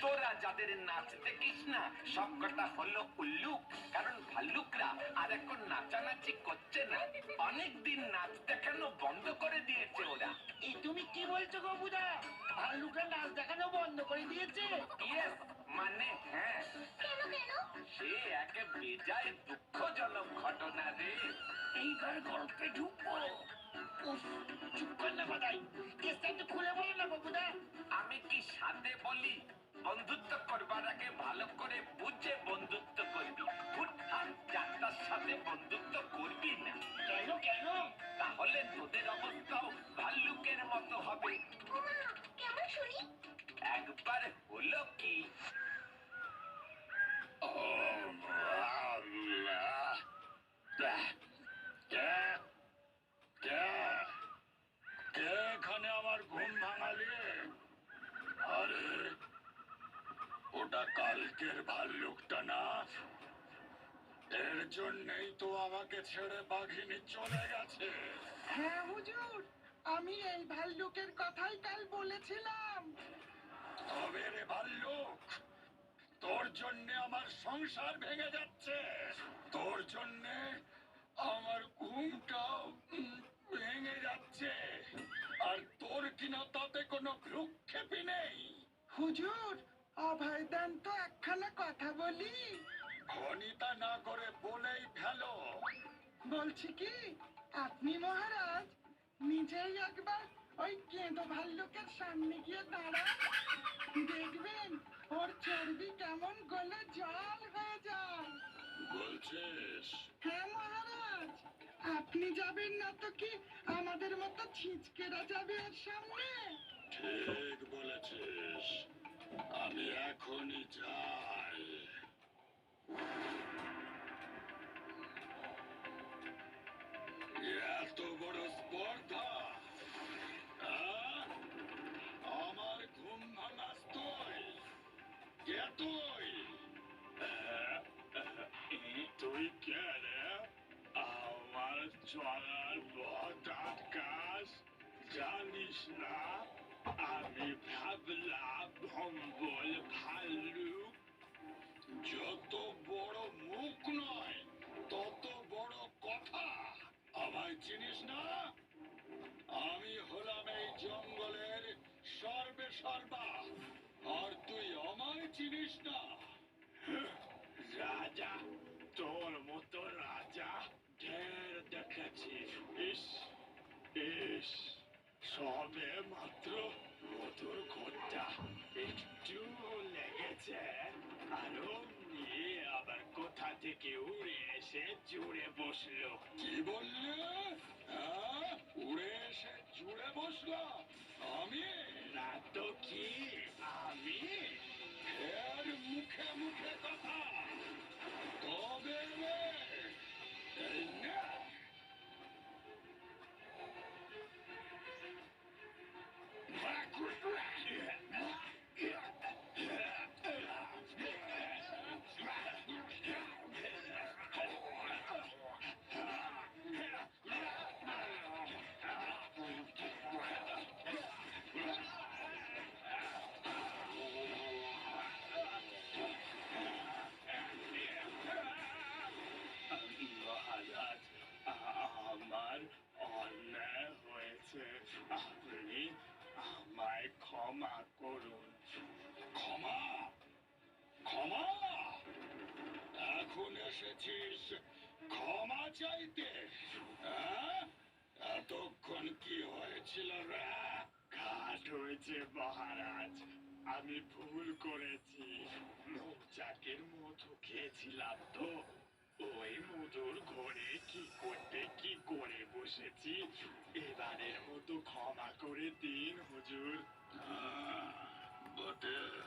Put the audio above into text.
তোরা যাদের নাচ দেখিস না সবকটা হলো উল্লুক। কারণ ভাল্লুকরা আর এখন নাচানাচি করছে না। অনেকদিন নাচ দেখানো বন্ধ করে দিয়েছে ওরা। এ তুমি কি বলছো গবুদা ভাল্লুকরা নাচ দেখানো বন্ধ করে দিয়েছে? ইয়েস মানে হ্যাঁ। কেন কেন? সে একে বেজায় দুঃখজনক ঘটনা রে। এইবার গল্পে ঢুকবো। চুপ কর না বাদাই। সাথে বলি বন্ধুত্ব করবার আগে ভালো কালকের ভাল্লুকটা না। এর জন্যই তো আমাকে ছেড়ে বাঘিনী চলে গেছে। হ্যাঁ হুজুর আমি এই ভাল্লুকের কথাই কাল বলেছিলাম। তবে রে ভাল্লুক তোর জন্য আমার সংসার ভেঙে যাচ্ছে। তোর জন্য আমার ঘুমটাও ভেঙে যাচ্ছে। আর তোর কিনা তাতে কোনো ভ্রুক্ষেপই নেই। হুজুর অভয় দেন তো একখানা কথা বলি। খনিতা না করে বলেই ফেলো। বলছি কি আপনি মহারাজ নিজেই একবার ওই কেঁদো ভাল্লুকের সামনে গিয়ে দাঁড়ান। দেখবেন ওর চর্বি কেমন গলে জল হয়ে যায়। বলছিস? হ্যাঁ মহারাজ আপনি যাবেন না তো কি আমাদের মতো ছিচকেরা যাবে ওর সামনে? ঠিক বলেছিস। আমি এখনই যাই। এত বড় স্পর্ধা? আমার ঘুম ভাঙাস তুই। কে তুই? তুই কে রে? আমার চলার পথ আটকাস? জানিস না? আমি ভাবলাম ভম্বল ভাল্লুক। যত বড় মুখ নয়, তত বড় কথা। আমায় চিনিস না? আমি হলাম এই জঙ্গলের সর্বে সর্বা সবে মাত্র মধুর ঘরটা একটু লেগেছে। আরও নিয়ে আবার কোথা থেকে উড়ে এসে জুড়ে বসল। কি বললে? হ্যাঁ? উড়ে এসে জুড়ে বসল আমি? না তো কি ক্ষমা করুন। ক্ষমা? ক্ষমা? এখন এসেছিস। ক্ষমা চাইতে। হ্যাঁ? এতক্ষণ কি হয়েছিল রে? ঘাট হয়েছে মহারাজ। আমি ভুল করেছি। মৌচাকের মধু খেয়েছিলাম তো। ওই মধুর ঘরে কি করতে, কি করে বসেছি? এবারের মতো ক্ষমা করে দিন, হুজুর। Ah, but uh,